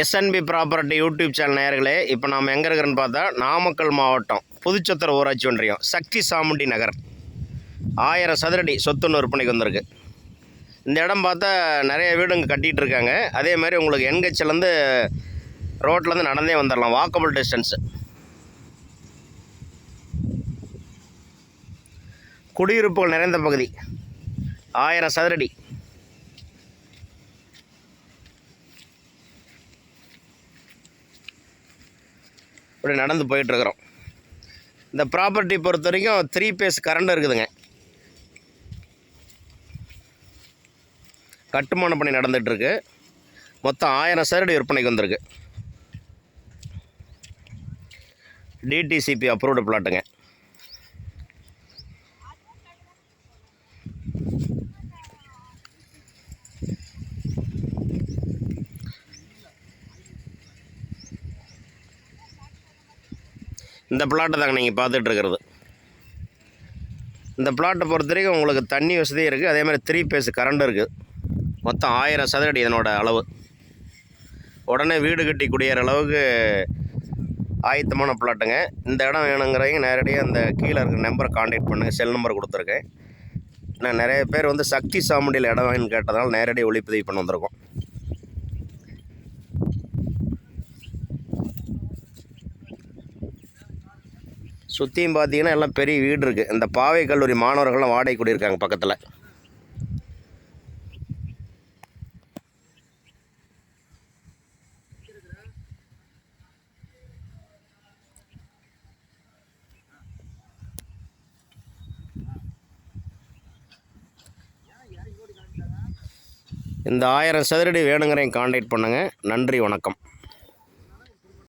SNP property YouTube channel நேர்களே இப்போ நாம் எங்கே இருக்கிறோன்னு பார்த்தா நாமக்கல் மாவட்டம் புதுச்சத்திர ஊராட்சி ஒன்றியம் சக்தி சாமுண்டி நகர். ஆயிரம் சதுரடி சொத்துன்னு விற்பனைக்கு வந்திருக்கு. இந்த இடம் பார்த்தா நிறைய வீடுங்க கட்டிகிட்டு இருக்காங்க அதே மாதிரி உங்களுக்கு என்ஹெச்லேருந்து ரோட்லேருந்து நடந்தே வந்துடலாம் வாக்கபிள் டிஸ்டன்ஸு குடியிருப்புகள் நிறைந்த பகுதி. ஆயிரம் சதுரடி. இப்படி நடந்து போயிட்டுருக்குறோம். இந்த ப்ராப்பர்ட்டி பொறுத்த வரைக்கும் த்ரீ பேஸ் கரண்ட் இருக்குதுங்க. கட்டுமான பணி நடந்துகிட்ருக்கு மொத்தம் ஆயிரம் சதுரடி விற்பனைக்கு வந்திருக்கு. டிடிசிபி அப்ரூவ்டு பிளாட்டுங்க இந்த பிளாட்டை தாங்க நீங்கள் பார்த்துட்ருக்கிறது. இந்த பிளாட்டை பொறுத்த வரைக்கும் உங்களுக்கு தண்ணி வசதியும் இருக்குது அதே மாதிரி த்ரீ பேஸ் கரண்ட் இருக்குது மொத்தம் ஆயிரம் சதுரடி இதனோட அளவு. உடனே வீடு கட்டி குடியேற அளவுக்கு ஆயத்தமான பிளாட்டுங்க இந்த இடம் வேணுங்கிறவங்க நேரடியாக அந்த கீழே இருக்கிற நம்பரை காண்டாக்ட் பண்ணுங்கள் செல் நம்பர் கொடுத்துருக்கேன். நான் நிறைய பேர் வந்து சக்தி சாமுண்டியில் இடம் வேணும்னு கேட்டதால் நேரடியாக ஒளிப்பதிவு பண்ண வந்திருக்கோம். சுற்றியும் பார்த்தீங்கன்னா எல்லாம் பெரிய வீடு இருக்குது இந்த பாவை கல்லூரி மாணவர்கள்லாம் வாடகை குடியிருக்காங்க பக்கத்தில். இந்த ஆயிரம் சதுரடி வேணுங்கிறேன் காண்டாக்ட் பண்ணுங்கள் நன்றி வணக்கம்.